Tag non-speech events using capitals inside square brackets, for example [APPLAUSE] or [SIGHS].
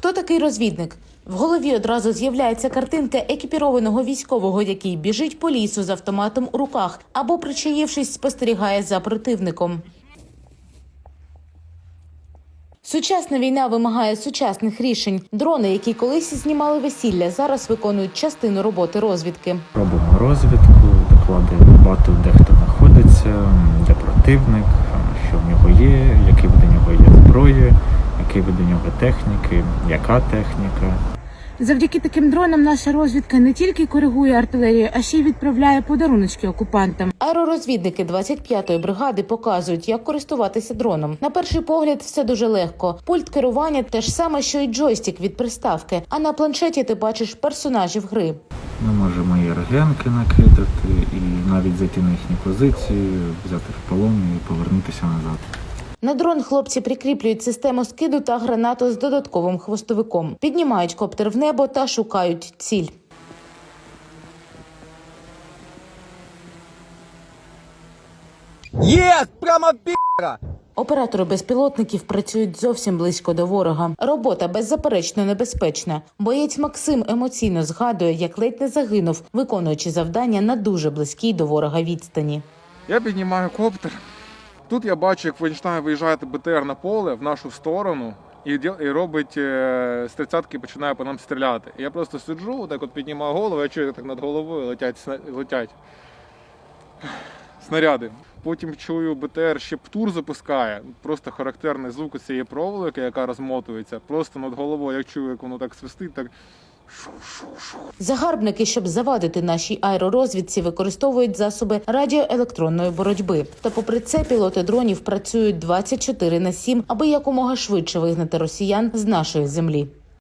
Хто такий розвідник? В голові одразу з'являється картинка екіпірованого військового, який біжить по лісу з автоматом у руках або, причаївшись, спостерігає за противником. Сучасна війна вимагає сучасних рішень. Дрони, які колись знімали весілля, зараз виконують частину роботи розвідки. Робимо розвідку, докладаємо бату, де хто знаходиться, де противник, що в нього є, які в нього є зброї, які в нього техніки, яка техніка. Завдяки таким дронам наша розвідка не тільки коригує артилерію, а ще й відправляє подаруночки окупантам. Аеророзвідники 25-ї бригади показують, як користуватися дроном. На перший погляд, все дуже легко. Пульт керування те ж саме, що й джойстик від приставки. А на планшеті ти бачиш персонажів гри. Ми можемо і регенки накидати, і навіть зайти на їхні позиції, взяти в полон і повернутися назад. На дрон хлопці прикріплюють систему скиду та гранату з додатковим хвостовиком, піднімають коптер в небо та шукають ціль. Есть! Прямо пи***ра! Оператори безпілотників працюють зовсім близько до ворога. Робота беззаперечно небезпечна. Боєць Максим емоційно згадує, як ледь не загинув, виконуючи завдання на дуже близькій до ворога відстані. Я піднімаю коптер. Тут я бачу, як починає виїжджати БТР на поле в нашу сторону і, і робить е, з тридцятки починає по нам стріляти. І я просто сиджу, так от піднімаю голову, я чую, як так над головою летять, летять [SIGHS] снаряди. Потім чую, БТР ще птур запускає. Просто характерний звук цієї проволоки, яка розмотується. Просто над головою я чую, як воно так свистить, так Загарбники, щоб завадити нашій аеророзвідці, використовують засоби радіоелектронної боротьби. Та, попри це, пілоти дронів працюють 24 на 7, аби якомога швидше вигнати росіян з нашої землі.